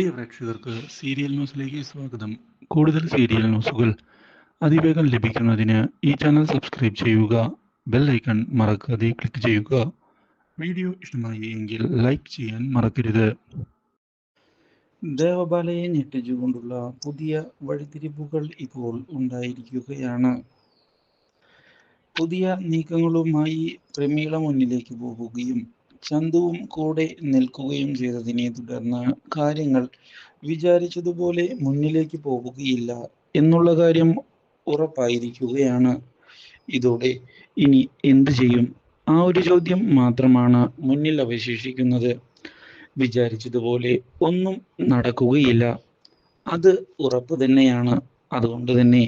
പ്രിയ പ്രേക്ഷകർക്ക് സീരിയൽ ന്യൂസിലേക്ക് സ്വാഗതം. കൂടുതൽ സീരിയൽ ന്യൂസുകൾ അതിവേഗം ലഭിക്കുന്നതിന് ഈ ചാനൽ സബ്സ്ക്രൈബ് ചെയ്യുക ബെൽ ഐക്കൺ മറക്കാതെ ക്ലിക്ക് ചെയ്യുക. വീഡിയോ ഇഷ്ടമായി എങ്കിൽ ലൈക്ക് ചെയ്യാൻ മറക്കരുത്. ദേവബാലയെ ഞെട്ടിച്ചുകൊണ്ടുള്ള പുതിയ വഴിത്തിരിവുകൾ ഇപ്പോൾ ഉണ്ടായിരിക്കുകയാണ്. പുതിയ നീക്കങ്ങളുമായി പ്രമീള മുന്നിലേക്ക് പോവുകയും ചന്തുവും കൂടെ നിൽക്കുകയും ചെയ്തതിനെ തുടർന്ന് കാര്യങ്ങൾ വിചാരിച്ചതുപോലെ മുന്നിലേക്ക് പോവുകയില്ല എന്നുള്ള കാര്യം ഉറപ്പായിരിക്കുകയാണ്. ഇതോടെ ഇനി എന്ത് ചെയ്യും? ആ ഒരു ചോദ്യം മാത്രമാണ് മുന്നിൽ അവശേഷിക്കുന്നത്. വിചാരിച്ചതുപോലെ ഒന്നും നടക്കുകയില്ല. അത് ഉറപ്പ് തന്നെയാണ്. അതുകൊണ്ട് തന്നെ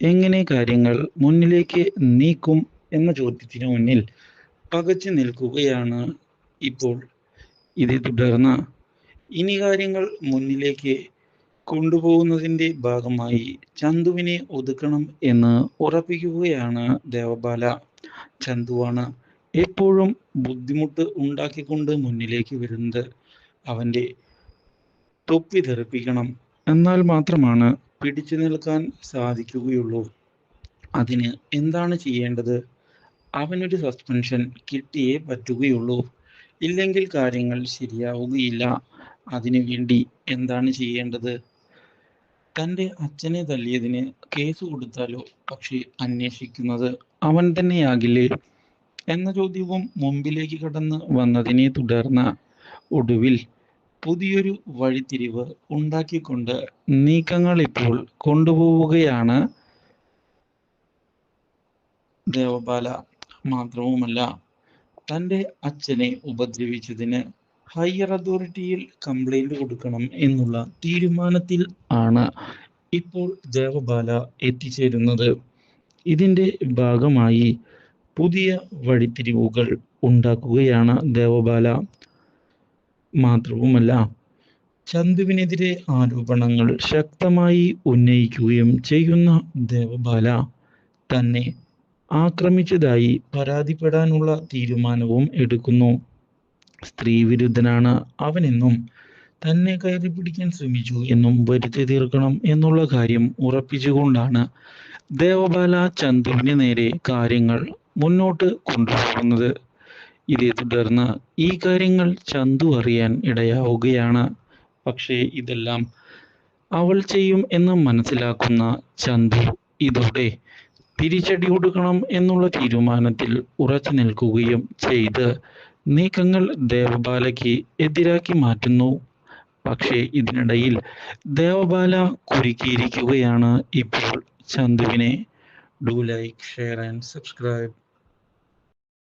എങ്ങനെ കാര്യങ്ങൾ മുന്നിലേക്ക് നീക്കും എന്ന ചോദ്യത്തിന് മുന്നിൽ പകച്ചു നിൽക്കുകയാണ് ഇപ്പോൾ ഇതേ തുടർന്ന് ഇനി കാര്യങ്ങൾ മുന്നിലേക്ക് കൊണ്ടുപോകുന്നതിന്റെ ഭാഗമായി ചന്തുവിനെ ഒതുക്കണം എന്ന് ഉറപ്പിക്കുകയാണ് ദേവബാല. ചന്തുവാണ് എപ്പോഴും ബുദ്ധിമുട്ട് ഉണ്ടാക്കിക്കൊണ്ട് മുന്നിലേക്ക് വരുന്നത്. അവന്റെ തൊപ്പി തെറിപ്പിക്കണം എന്നാൽ മാത്രമാണ് പിടിച്ചു നിൽക്കാൻ സാധിക്കുകയുള്ളൂ. അതിന് എന്താണ് ചെയ്യേണ്ടത്? അവനൊരു സസ്പെൻഷൻ കിട്ടിയേ പറ്റുകയുള്ളൂ. ഇല്ലെങ്കിൽ കാര്യങ്ങൾ ശരിയാവുകയില്ല. അതിനു വേണ്ടി എന്താണ് ചെയ്യേണ്ടത്? തന്റെ അച്ഛനെ തല്ലിയതിന് കേസ് കൊടുത്താലോ? പക്ഷേ അന്വേഷിക്കുന്നത് അവൻ തന്നെയാകില്ലേ? എന്ന ചോദ്യവും മുമ്പിലേക്ക് കടന്ന് വന്നതിനെ തുടർന്ന് ഒടുവിൽ പുതിയൊരു വഴിത്തിരിവ് ഉണ്ടാക്കിക്കൊണ്ട് നീക്കങ്ങൾ ഇപ്പോൾ കൊണ്ടുപോവുകയാണ്. ദേവബാല മാത്രവുമല്ല തന്റെ അച്ഛനെ ഉപദ്രവിച്ചതിന് ഹയർ അതോറിറ്റിയിൽ കംപ്ലൈന്റ് കൊടുക്കണം എന്നുള്ള തീരുമാനത്തിൽ ആണ് ഇപ്പോൾ ദേവബാല എത്തിച്ചേരുന്നത്. ഇതിന്റെ ഭാഗമായി പുതിയ വഴിത്തിരിവുകൾ ഉണ്ടാക്കുകയാണ് ദേവബാല. മാത്രവുമല്ല ചന്തുവിനെതിരെ ആരോപണങ്ങൾ ശക്തമായി ഉന്നയിക്കുകയും ചെയ്യുന്ന ദേവബാല തന്നെ ആക്രമിച്ചതായി പരാതിപ്പെടാനുള്ള തീരുമാനവും എടുക്കുന്നു. സ്ത്രീ വിരുദ്ധനാണ് അവനെന്നും തന്നെ കയറി പിടിക്കാൻ ശ്രമിച്ചു എന്നും വരുത്തി തീർക്കണം എന്നുള്ള കാര്യം ഉറപ്പിച്ചുകൊണ്ടാണ് ദേവബാല ചന്തുവിന് നേരെ കാര്യങ്ങൾ മുന്നോട്ട് കൊണ്ടുപോകുന്നത്. ഇതേ തുടർന്ന് ഈ കാര്യങ്ങൾ ചന്തു അറിയാൻ ഇടയാവുകയാണ്. പക്ഷേ ഇതെല്ലാം അവൾ ചെയ്യും എന്ന് മനസ്സിലാക്കുന്ന ചന്തു ഇതോടെ തിരിച്ചടി കൊടുക്കണം എന്നുള്ള തീരുമാനത്തിൽ ഉറച്ചു നിൽക്കുകയും ചെയ്ത് നീക്കങ്ങൾ ദേവബാലയ്ക്ക് എതിരാക്കി മാറ്റുന്നു. പക്ഷേ ഇതിനിടയിൽ ദേവബാല കുരുക്കിയിരിക്കുകയാണ് ഇപ്പോൾ ചന്തുവിനെ. Do like share and subscribe